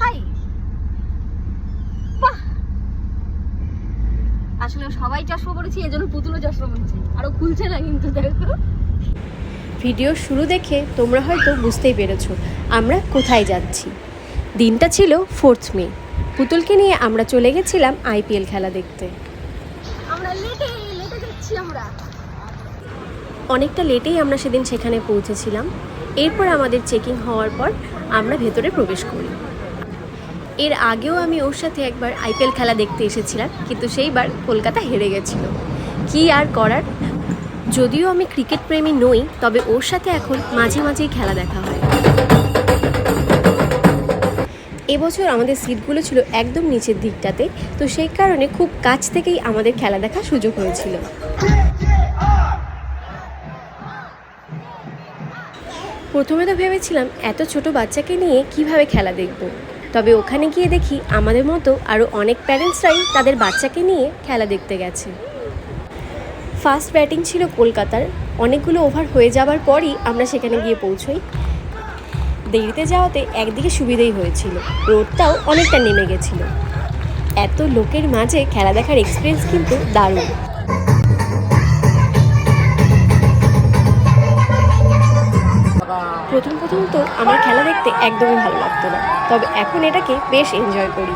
High বাহ! আসলে সবাই চশমা পড়েছি এজন্য পুতুলও চশমা পড়েছে আরও খুলছে না কিন্তু দেখো। ভিডিও শুরু দেখে তোমরা হয়তো বুঝতেই পেরেছ আমরা কোথায় যাচ্ছি। দিনটা ছিল ফোর্থ মে। পুতুলকে নিয়ে আমরা চলে গেছিলাম আইপিএল খেলা দেখতে। আমরা লেটে লেটে যাচ্ছি আমরা। অনেকটা লেটেই আমরা সেদিন সেখানে পৌঁছেছিলাম। এরপর আমাদের চেকিং হওয়ার পর আমরা ভেতরে প্রবেশ করি। এর আগেও আমি ওর সাথে একবার আইপিএল খেলা দেখতে এসেছিলাম, কিন্তু সেইবার কলকাতা হেরে গেছিল। কি আর করার? যদিও আমি ক্রিকেট প্রেমী নই, তবে ওর সাথে এখন মাঝে মাঝেই খেলা দেখা হয়। এবছর আমাদের সিটগুলো ছিল একদম নিচের দিকটাতে, তো সেই কারণে খুব কাছ থেকেই আমাদের খেলা দেখার সুযোগ হয়েছিল। প্রথমে তো ভেবেছিলাম এত ছোট বাচ্চাকে নিয়ে কীভাবে খেলা দেখব। তবে ওখানে গিয়ে দেখি আমাদের মতো আরও অনেক প্যারেন্টসরাই তাদের বাচ্চাকে নিয়ে খেলা দেখতে গেছে। ফার্স্ট ব্যাটিং ছিল কলকাতার। অনেকগুলো ওভার হয়ে যাবার পরই আমরা সেখানে গিয়ে পৌঁছই। দেরিতে যাওয়াতে একদিকে সুবিধেই হয়েছিল। রোডটাও অনেকটা নেমে গেছিল। এত লোকের মাঝে খেলা দেখার এক্সপিরিয়েন্স কিন্তু দারুণ। প্রথম প্রথম তো আমার খেলা দেখতে একদমই ভালো লাগতো না। তবে এখন এটাকে বেশ এনজয় করি।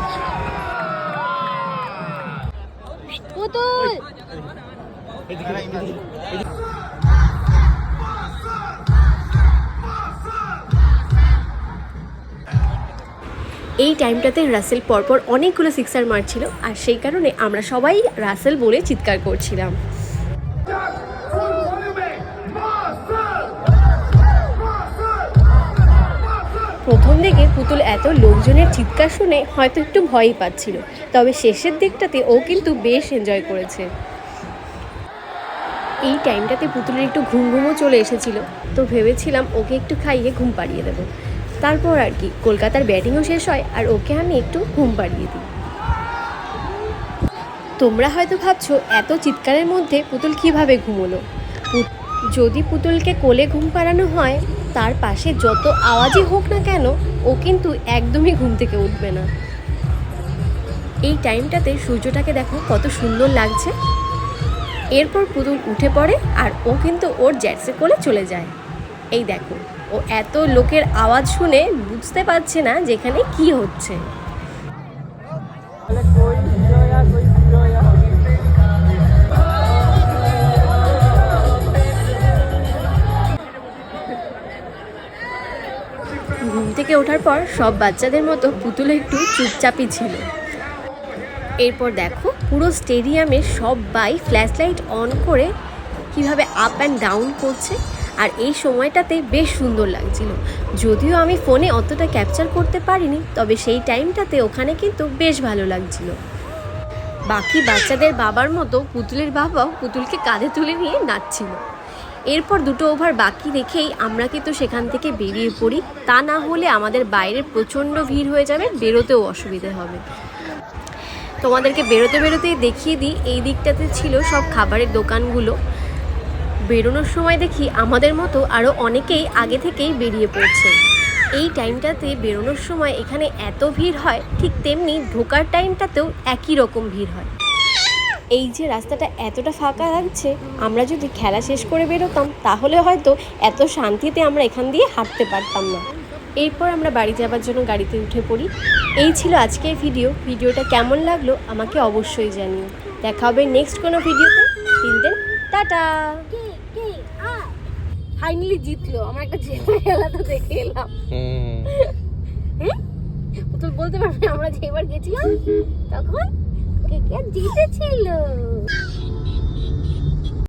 এই টাইমটাতে রাসেল পরপর অনেকগুলো সিক্সার মারছিল আর সেই কারণে আমরা সবাই রাসেল বলে চিৎকার করছিলাম। প্রথম দিকে পুতুল এত লোকজনের চিৎকার শুনে হয়তো একটু ভয়ই পাচ্ছিল, তবে শেষের দিকটাতে ও কিন্তু বেশ এনজয় করেছে। এই টাইমটাতে পুতুলের একটু ঘুম ঘুমও চলে এসেছিল, তো ভেবেছিলাম ওকে একটু খাইয়ে ঘুম পাড়িয়ে দেবো। তারপর আর কি, কলকাতার ব্যাটিংও শেষ হয় আর ওকে আমি একটু ঘুম পাড়িয়ে দিই। তোমরা হয়তো ভাবছ, এত চিৎকারের মধ্যে পুতুল কীভাবে ঘুমোলো? যদি পুতুলকে কোলে ঘুম পাড়ানো হয় তার পাশে যত আওয়াজই হোক না কেন, ও কিন্তু একদমই ঘুম থেকে উঠবে না। এই টাইমটাতে সূর্যটাকে দেখো কত সুন্দর লাগছে। এরপর পুতুল উঠে পড়ে আর ও কিন্তু ওর জ্যাটসে কোলে চলে যায়। এই দেখো, ও এত লোকের আওয়াজ শুনে বুঝতে পারছে না যেখানে কি হচ্ছে। থেকে ওঠার পর সব বাচ্চাদের মতো পুতুল একটু চুপচাপই ছিল। এরপর দেখো, পুরো স্টেডিয়ামে সবাই ফ্ল্যাশ লাইট অন করে কীভাবে আপ অ্যান্ড ডাউন করছে। আর এই সময়টাতে বেশ সুন্দর লাগছিল। যদিও আমি ফোনে অতটা ক্যাপচার করতে পারিনি, তবে সেই টাইমটাতে ওখানে কিন্তু বেশ ভালো লাগছিল। বাকি বাচ্চাদের বাবার মতো পুতুলের বাবাও পুতুলকে কাঁধে তুলে নিয়ে নাচছিল। এরপর দুটো ওভার বাকি রেখেই আমরা কিন্তু সেখান থেকে বেরিয়ে পড়ি। তা না হলে আমাদের বাইরে প্রচণ্ড ভিড় হয়ে যাবে, বেরোতেও অসুবিধে হবে। তোমাদেরকে বেরোতে বেরোতেই দেখিয়ে দিই, এই দিকটাতে ছিল সব খাবারের দোকানগুলো। বেরোনোর সময় দেখি আমাদের মতো আরও অনেকেই আগে থেকেই বেরিয়ে পড়ছে। এই টাইমটাতে বেরোনোর সময় এখানে এত ভিড় হয়, ঠিক তেমনি ঢোকার টাইমটাতেও একই রকম ভিড় হয়। এই যে রাস্তাটা এতটা ফাঁকা লাগছে আমরা যদি খেলা শেষ করে বেরোতাম তাহলে হয়তো এত শান্তিতে আমরা এখান দিয়ে হাঁটতে পারতাম না। এরপর আমরা বাড়ি যাবার জন্য গাড়িতে উঠে পড়ি। এই ছিল আজকের ভিডিও। ভিডিওটা কেমন লাগল আমাকে অবশ্যই জানিও। দেখা হবে নেক্সট কোনো ভিডিওতে। তিল দেন টাটা। কে কে? ফাইনালি জিতলো। আমার একটা জেলা খেলা তো দেখে এলাম। হ্যাঁ পুতুল বলতে পারবে আমরা যে এবার গেছিলাম? তখন? কে কে জিতেছিল?